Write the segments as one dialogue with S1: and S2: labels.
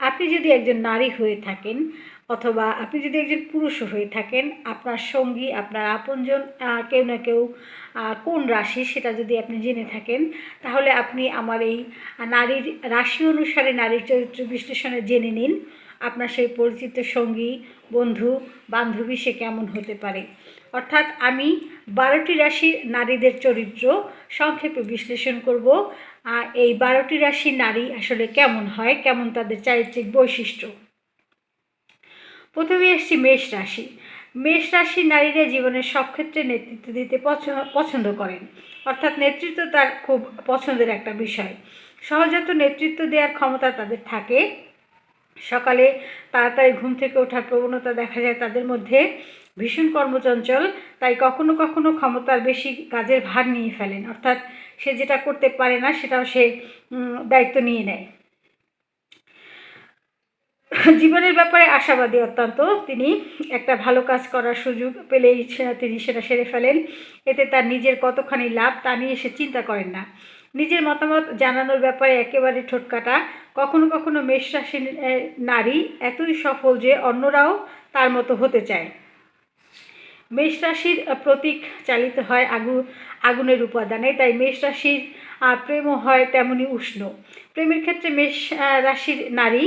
S1: আপনি যদি একজন নারী হয়ে থাকেন অথবা আপনি যদি একজন পুরুষ হয়ে থাকেন, আপনার সঙ্গী, আপনার আপনজন কেউ না কেউ কোন রাশি সেটা যদি আপনি জেনে থাকেন, তাহলে আপনি আমার এই নারীর রাশি অনুসারে নারীর চরিত্র বিশ্লেষণে জেনে নিন, আপনার সেই পরিচিত সঙ্গী, বন্ধু, বান্ধবী সে কেমন হতে পারে। অর্থাৎ আমি বারোটি রাশির নারীদের চরিত্র সংক্ষেপে বিশ্লেষণ করব। এই বারোটি রাশির নারী আসলে কেমন হয়? কেমন তাদের চারিত্রিক বৈশিষ্ট্য? প্রথমে এসছি মেষ রাশি। মেষ রাশির নারীরা জীবনের সব ক্ষেত্রে নেতৃত্ব দিতে পছ- পছন্দ করেন। অর্থাৎ নেতৃত্ব তার খুব পছন্দের একটা বিষয়। সহজাত নেতৃত্ব দেওয়ার ক্ষমতা তাদের থাকে। সকালে তাড়াতাড়ি ঘুম থেকে ওঠার প্রবণতা দেখা যায় তাদের মধ্যে। ভীষণ কর্মচঞ্চল তাই কখনো কখনো ক্ষমতার বেশি কাজের ভার নিয়ে ফেলেন। অর্থাৎ সে যেটা করতে পারে না সেটাও সে দায়িত্ব নিয়ে নেয়। জীবনের ব্যাপারে আশাবাদী অত্যন্ত। তিনি একটা ভালো কাজ করার সুযোগ পেলেই তিনি সেটা সেরে ফেলেন। এতে তার নিজের কতখানি লাভ তা নিয়ে সে চিন্তা করেন না। নিজের মতামত জানানোর ব্যাপারে একেবারে ঠোটকাটা কখনো কখনো মেষ আহ, নারী এতই সফল যে অন্যরাও তার মতো হতে চায়। মেষ রাশির প্রতীক চালিত হয় আগু, আগুনের উপাদানে। তাই মেষ রাশির প্রেমও হয় তেমনি উষ্ণ। প্রেমের ক্ষেত্রে মেষ রাশির নারী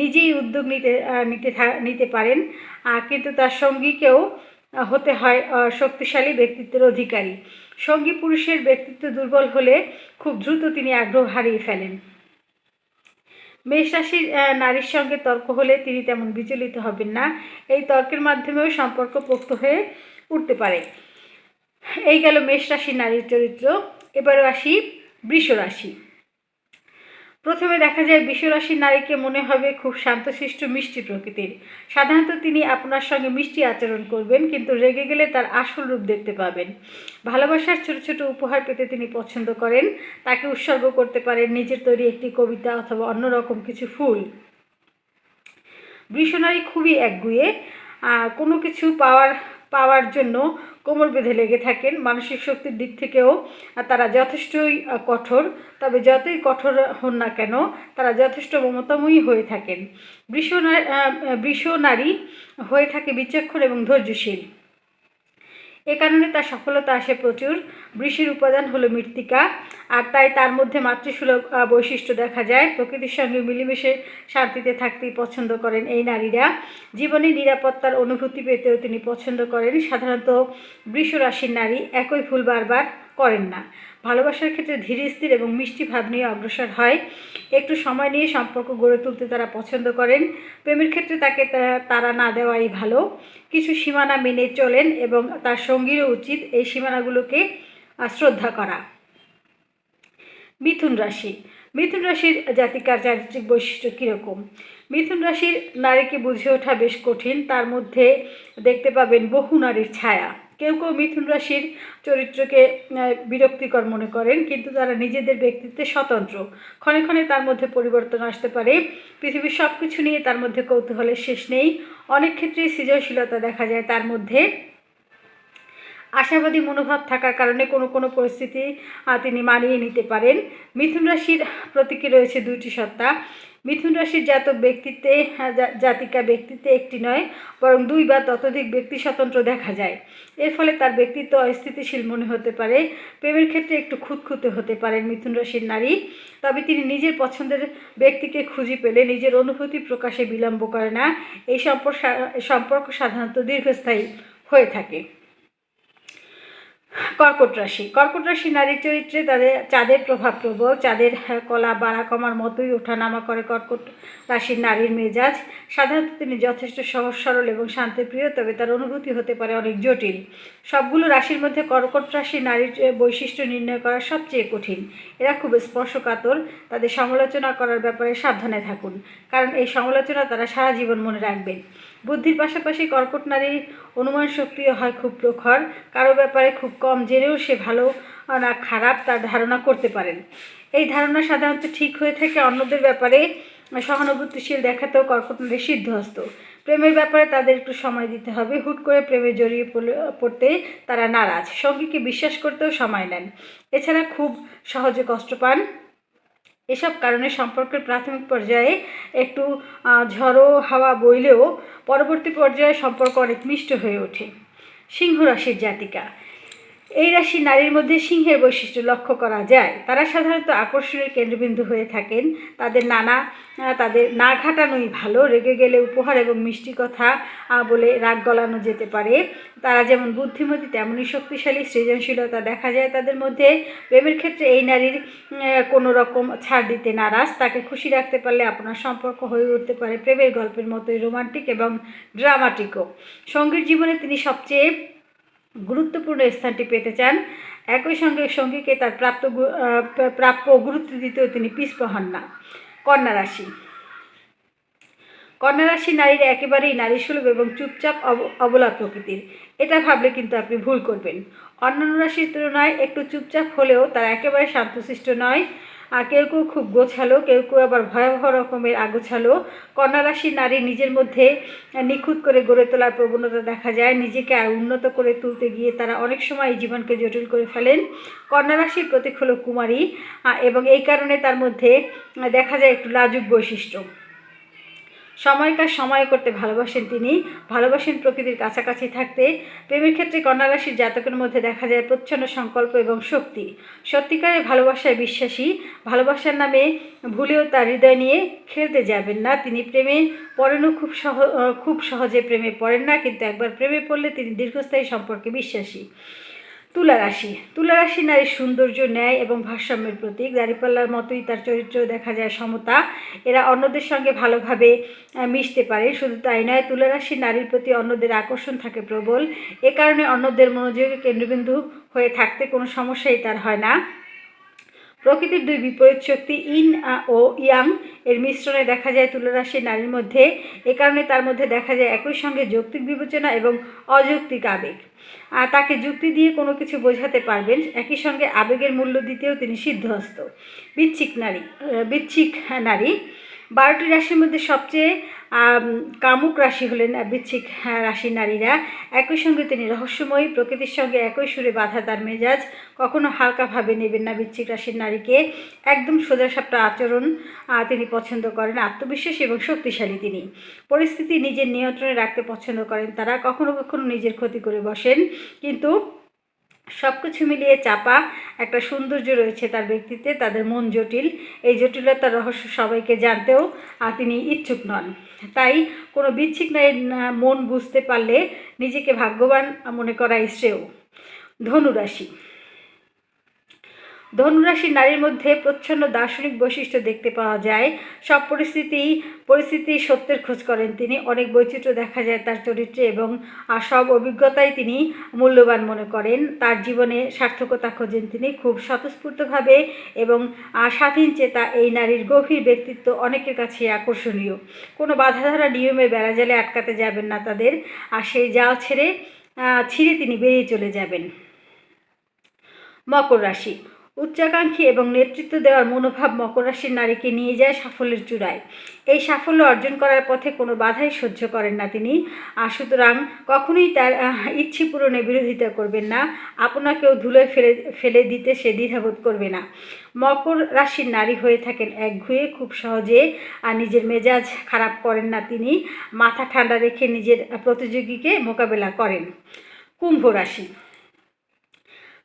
S1: নিজেই উদ্যোগ নিতে নিতে নিতে পারেন। কিন্তু তার সঙ্গীকেও হতে হয় শক্তিশালী ব্যক্তিত্বের অধিকারী। সঙ্গী পুরুষের ব্যক্তিত্ব দুর্বল হলে খুব দ্রুত তিনি আগ্রহ হারিয়ে ফেলেন। মেষ রাশির নারীর সঙ্গে তর্ক হলে তিনি তেমন বিচলিত হবেন না। এই তর্কের মাধ্যমেও সম্পর্ক পোক্ত হয়ে উঠতে পারে। এই গেল মেষ রাশির নারীর চরিত্র। এবারও আসি বৃষ রাশি। প্রথমে দেখা যায় বিশ্বরাশির নারীকে মনে হবে খুব শান্তশিষ্ট, মিষ্টি প্রকৃতির। সাধারণত তিনি আপনার সঙ্গে মিষ্টি আচরণ করবেন, কিন্তু রেগে গেলে তার আসল রূপ দেখতে পাবেন। ভালোবাসার ছোট ছোট উপহার পেতে তিনি পছন্দ করেন। তাকে উৎসর্গ করতে পারেন নিজের তৈরি একটি কবিতা অথবা অন্যরকম কিছু ফুল। বৃষনারী খুবই একগুয়ে। কোনো কিছু পাওয়ার পাওয়ার জন্য কোমর বেঁধে লেগে থাকেন। মানসিক শক্তির দিক থেকেও তারা যথেষ্টই কঠোর। তবে যতই কঠোর হন না কেন, তারা যথেষ্ট মমতাময়ী হয়ে থাকেন। বৃষ নারী হয়ে থাকে বিচক্ষণ এবং ধৈর্যশীল। এ কারণে তার সফলতা আসে প্রচুর। বৃষির উপাদান হলো মৃত্তিকা, আর তাই তার মধ্যে মাতৃসুলভ বৈশিষ্ট্য দেখা যায়। প্রকৃতির সঙ্গে মিলেমিশে শান্তিতে থাকতে পছন্দ করেন এই নারীরা। জীবনে নিরাপত্তার অনুভূতি পেতেও তিনি পছন্দ করেন। সাধারণত বৃষ রাশির নারী একই ফুল বারবার করেন না। ভালোবাসার ক্ষেত্রে ধীরে, স্থির এবং মিষ্টি ভাব নিয়ে অগ্রসর হয়। একটু সময় নিয়ে সম্পর্ক গড়ে তুলতে তারা পছন্দ করেন। প্রেমের ক্ষেত্রে তাকে তারা না দেওয়াই ভালো। কিছু সীমানা মেনে চলেন এবং তার সঙ্গীরও উচিত এই সীমানাগুলোকে শ্রদ্ধা করা। মিথুন রাশি। মিথুন রাশির জাতিকার চারিত্রিক বৈশিষ্ট্য কীরকম? মিথুন রাশির নারীকে বুঝে ওঠা বেশ কঠিন। তার মধ্যে দেখতে পাবেন বহু নারীর ছায়া। কেউ কেউ মিথুন রাশির চরিত্রকে বিরক্তিকর মনে করেন, কিন্তু তারা নিজেদের ব্যক্তিত্বে স্বতন্ত্র। ক্ষণে ক্ষণে তার মধ্যে পরিবর্তন আসতে পারে। পৃথিবীর সব কিছু নিয়ে তার মধ্যে কৌতূহলের শেষ নেই। অনেক ক্ষেত্রেই সৃজনশীলতা দেখা যায় তার মধ্যে। আশাবাদী মনোভাব থাকার কারণে কোনো কোনো পরিস্থিতি তিনি মানিয়ে নিতে পারেন। মিথুন রাশির প্রতীকে রয়েছে দুইটি সত্তা। মিথুন রাশির জাতক ব্যক্তিত্বে আহ, জাতিকা ব্যক্তিত্বে একটি নয় বরং দুই বা ততোধিক ব্যক্তি স্বতন্ত্র দেখা যায়। এর ফলে তার ব্যক্তিত্ব অস্থিতিশীল মনে হতে পারে প্রেমের ক্ষেত্রে একটু খুঁতখুঁতে হতে পারেন মিথুন রাশির নারী। তবে তিনি নিজের পছন্দের ব্যক্তিকে খুঁজে পেলে নিজের অনুভূতি প্রকাশে বিলম্ব করে না। এই সম্পর্ক সম্পর্ক সাধারণত দীর্ঘস্থায়ী হয়ে থাকে। কর্কট রাশি। কর্কট রাশি নারীর চরিত্রে তাদের চাঁদের প্রভাব প্রবল। চাঁদের হ্যাঁ, কলা বাড়া কমার মতোই ওঠানামা করে কর্কট রাশির নারীর মেজাজ। সাধারণত তিনি যথেষ্ট সহজ সরল এবং শান্তিপ্রিয় তবে তার অনুভূতি হতে পারে অনেক জটিল। সবগুলো রাশির মধ্যে কর্কট রাশি নারীর বৈশিষ্ট্য নির্ণয় করা সবচেয়ে কঠিন। এরা খুব স্পর্শকাতর। তাদের সমালোচনা করার ব্যাপারে সাবধানে থাকুন। কারণ এই সমালোচনা তারা সারা জীবন মনে রাখবেন। বুদ্ধির পাশাপাশি কর্কট নারীর অনুমান শক্তিও হয় খুব প্রখর। কারও ব্যাপারে খুব কম জেনেও সে ভালো না খারাপ তার ধারণা করতে পারেন। এই ধারণা সাধারণত ঠিক হয়ে থাকে অন্যদের ব্যাপারে। সহানুভূতিশীল দেখাতেও কর্কট নারী সিদ্ধহস্ত। প্রেমের ব্যাপারে তাদের একটু সময় দিতে হবে। হুট করে প্রেমে জড়িয়ে পড়তে তারা নারাজ। সঙ্গীকে বিশ্বাস করতেও সময় নেন। এছাড়া খুব সহজে কষ্ট পান। এসব কারণে সম্পর্কের প্রাথমিক পর্যায়ে একটু ঝড়ো হাওয়া বইলেও পরবর্তী পর্যায়ে সম্পর্ক অনেক মিষ্ট হয়ে ওঠে। সিংহ রাশির জাতিকা এই রাশি নারীর মধ্যে সিংহের বৈশিষ্ট্য লক্ষ্য করা যায়। তারা সাধারণত আকর্ষণের কেন্দ্রবিন্দু হয়ে থাকেন। তাদের নানা তাদের না ঘাটানোই ভালো। রেগে গেলে উপহার এবং মিষ্টি কথা বলে রাগ গলানো যেতে পারে। তারা যেমন বুদ্ধিমতী, তেমনই শক্তিশালী, সৃজনশীলতা দেখা যায় তাদের মধ্যে। প্রেমের ক্ষেত্রে এই নারীর কোনো রকম ছাড় দিতে নারাজ। তাকে খুশি রাখতে পারলে আপনার সম্পর্ক হয়ে উঠতে পারে। প্রেমের গল্পের মতোই রোমান্টিক এবং ড্রামাটিকও। সঙ্গীর জীবনে তিনি সবচেয়ে গুরুত্বপূর্ণ স্থানটি পেতে চান। একই সঙ্গে সঙ্গীকে তার প্রাপ্ত প্রাপ্য গুরুত্ব দিতেও তিনি পিছপা হন না। কন্যা রাশি। কন্যা রাশি নারীরা একেবারেই নারীসুলভ এবং চুপচাপ অব- অবলা প্রকৃতির। এটা ভাবলে কিন্তু আপনি ভুল করবেন। অন্যান্য রাশির তুলনায় একটু চুপচাপ হলেও তারা একেবারে শান্তশিষ্ট নয়। আর কেউ কেউ খুব গোছালো, কেউ কেউ আবার ভয়াবহ রকমের আগোছালো। কন্যা রাশির নারী নিজের মধ্যে নিখুঁত করে গড়ে তোলার প্রবণতা দেখা যায়। নিজেকে আর উন্নত করে তুলতে গিয়ে তারা অনেক সময় জীবনকে জটিল করে ফেলেন। কন্যা রাশির প্রতীক হলো কুমারী এবং এই কারণে তার মধ্যে দেখা যায় একটু লাজুক বৈশিষ্ট্য। সময় কাজ সময় করতে ভালোবাসেন তিনি। ভালোবাসেন প্রকৃতির কাছাকাছি থাকতে। প্রেমের ক্ষেত্রে কন্যা রাশির জাতকের মধ্যে দেখা যায় প্রচ্ছন্ন সংকল্প এবং শক্তি। সত্যিকারের ভালোবাসায় বিশ্বাসী। ভালোবাসার নামে ভুলেও তার হৃদয় নিয়ে খেলতে যাবেন না। তিনি প্রেমে পড়েনও খুব সহ, খুব সহজে প্রেমে পড়েন না, কিন্তু একবার প্রেমে পড়লে তিনি দীর্ঘস্থায়ী সম্পর্কে বিশ্বাসী। তুলা রাশি। তুলা রাশি নারীর সৌন্দর্য ন্যায় এবং ভারসাম্যের প্রতীক। দাঁড়িপাল্লার মতোই তার চরিত্র দেখা যায় সমতা। এরা অন্যদের সঙ্গে ভালোভাবে মিশতে পারে। শুধু তাই নয়, তুলা রাশি নারীর প্রতি অন্যদের আকর্ষণ থাকে প্রবল। এ কারণে অন্যদের মনোযোগের কেন্দ্রবিন্দু হয়ে থাকতে কোনো সমস্যাই তার হয় না। প্রকৃতির দুই বিপরীত শক্তি ইন ও ইয়াং এর মিশ্রণে দেখা যায় তুলারাশির নারীর মধ্যে। এ কারণে তার মধ্যে দেখা যায় একই সঙ্গে যৌক্তিক বিবেচনা এবং অযৌক্তিক আবেগ। আর তাকে যুক্তি দিয়ে কোনো কিছু বোঝাতে পারবেন, একই সঙ্গে আবেগের মূল্য দিতেও তিনি সিদ্ধহস্ত। বিচ্ছিক নারী বিচ্ছিক নারী বারোটি রাশির মধ্যে সবচেয়ে কামুক রাশি হলেন বিচ্ছিক হ্যাঁ, রাশির নারীরা। একই সঙ্গে তিনি রহস্যময়ী প্রকৃতির সঙ্গে একই সুরে বাধা তার মেজাজ। কখনো হালকাভাবে নেবেন না বিচ্ছিক রাশির নারীকে। একদম সোজাসাপটা আচরণ তিনি পছন্দ করেন। আত্মবিশ্বাস এবং শক্তিশালী তিনি। পরিস্থিতি নিজের নিয়ন্ত্রণে রাখতে পছন্দ করেন তারা। কখনো কখনো নিজের ক্ষতি করে বসেন। কিন্তু সব কিছু মিলিয়ে চাপা একটা সৌন্দর্য রয়েছে তার ব্যক্তিত্বে, তাদের মন জটিল। এই জটিলতার রহস্য সবাইকে জানতেও তিনি ইচ্ছুক নন। তাই কোনো বিচ্ছিক নয় মন বুঝতে পারলে নিজেকে ভাগ্যবান মনে করাই শ্রেয়। ধনুরাশি। ধনুরাশির নারীর মধ্যে প্রচ্ছন্ন দার্শনিক বৈশিষ্ট্য দেখতে পাওয়া যায়। সব পরিস্থিতি পরিস্থিতি সত্যের খোঁজ করেন তিনি। অনেক বৈচিত্র্য দেখা যায় তার চরিত্রে এবং সব অভিজ্ঞতাই তিনি মূল্যবান মনে করেন। তার জীবনে সার্থকতা খোঁজেন তিনি খুব স্বতঃস্ফূর্তভাবে এবং স্বাধীন চেতা এই নারীর গভীর ব্যক্তিত্ব অনেকের কাছে আকর্ষণীয়। কোনো বাধাধারা নিয়মে বেড়াজালে আটকাতে যাবেন না তাদের। আর সেই জাল ছেড়ে ছিঁড়ে তিনি বেরিয়ে চলে যাবেন। মকর রাশি উচ্চাকাঙ্ক্ষী এবং নেতৃত্ব দেওয়ার মনোভাব মকর রাশির নারীকে নিয়ে যায় সাফল্যের চূড়ায়। এই সাফল্য অর্জন করার পথে কোনো বাধাই সহ্য করেন না তিনি। সুতরাং কখনোই তার ইচ্ছে পূরণে বিরোধিতা করবেন না। আপনাকেও ধুলোয় ফেলে ফেলে দিতে সে দ্বিধাবোধ করবে না। মকর রাশির নারী হয়ে থাকেন একঘুয়ে খুব সহজে। আর নিজের মেজাজ খারাপ করেন না তিনি। মাথা ঠান্ডা রেখে নিজের প্রতিযোগীকে মোকাবেলা করেন। কুম্ভ রাশি।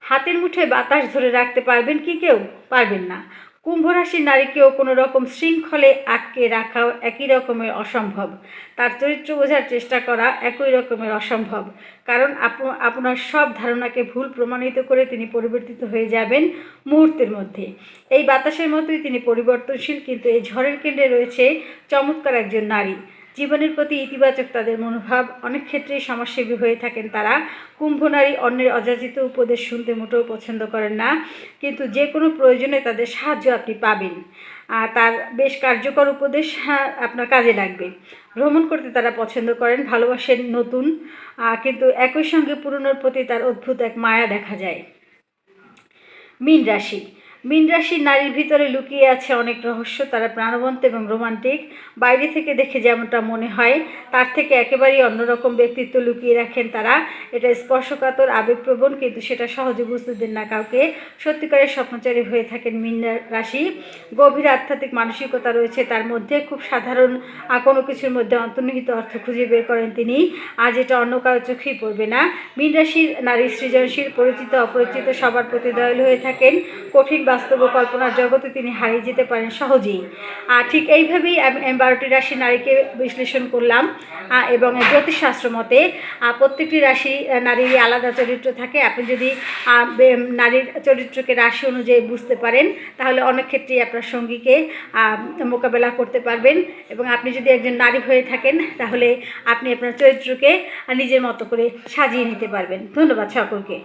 S1: হাতের মুঠোয় বাতাস ধরে রাখতে পারবেন কি কেউ? পারবেন না। কুম্ভ রাশির নারীকেও কোনো রকম শৃঙ্খলে আটকে রাখাও একই রকমের অসম্ভব। তার চরিত্র বোঝার চেষ্টা করা একই রকমের অসম্ভব। কারণ আপ- আপনার সব ধারণাকে ভুল প্রমাণিত করে তিনি পরিবর্তিত হয়ে যাবেন মুহূর্তের মধ্যে। এই বাতাসের মতোই তিনি পরিবর্তনশীল, কিন্তু এই ঝড়ের কেন্দ্রে রয়েছে চমৎকার একজন নারী। জীবনের প্রতি ইতিবাচক তাদের মনোভাব অনেক ক্ষেত্রেই সমাজসেবী হয়ে থাকেন তারা। কুম্ভ নারী অন্যের অযাচিত উপদেশ শুনতে মোটেও পছন্দ করেন না কিন্তু যে কোনো প্রয়োজনে তাদের সাহায্য আপনি পাবেন। তার বেশ কার্যকর উপদেশ হ্যাঁ, আপনার কাজে লাগবে। ভ্রমণ করতে তারা পছন্দ করেন ভালোবাসেন নতুন কিন্তু একই সঙ্গে পুরনোর প্রতি তার অদ্ভুত এক মায়া দেখা যায়। মীন রাশি মীন রাশির নারীর ভিতরে লুকিয়ে আছে অনেক রহস্য, তারা প্রাণবন্ত এবং রোমান্টিক। বাইরে থেকে দেখে যেমনটা মনে হয়, তার থেকে একেবারেই অন্যরকম ব্যক্তিত্ব লুকিয়ে রাখেন তারা। এটা স্পর্শকাতর, আবেগপ্রবণ, কিন্তু সেটা সহজে বুঝতে দেন না কাউকে। সত্যিকারের স্বপ্নচারী হয়ে থাকেন মীন রাশি গভীর আধ্যাত্মিক মানসিকতা রয়েছে তার মধ্যে। খুব সাধারণ কোনো কিছুর মধ্যে অন্তর্নিহিত অর্থ খুঁজে বের করেন তিনি। আজ এটা অন্য কারও চোখেই পড়বে না। মীন রাশির নারী সৃজনশীল, পরিচিত, অপরিচিত, সবার প্রতি দয়ালু হয়ে থাকেন। কঠিন বাস্তব কল্পনার জগতে তিনি হারিয়ে যেতে পারেন সহজেই। আর ঠিক এইভাবেই আমি বারোটি রাশি নারীকে বিশ্লেষণ করলাম এবং জ্যোতিষশাস্ত্র মতে প্রত্যেকটি রাশি আহ, নারীরই আলাদা চরিত্র থাকে। আপনি যদি নারীর চরিত্রকে রাশি অনুযায়ী বুঝতে পারেন তাহলে অনেক ক্ষেত্রেই আপনার সঙ্গীকে মোকাবেলা করতে পারবেন। এবং আপনি যদি একজন নারী হয়ে থাকেন তাহলে আপনি আপনার চরিত্রকে নিজের মতো করে সাজিয়ে নিতে পারবেন। ধন্যবাদ সকলকে।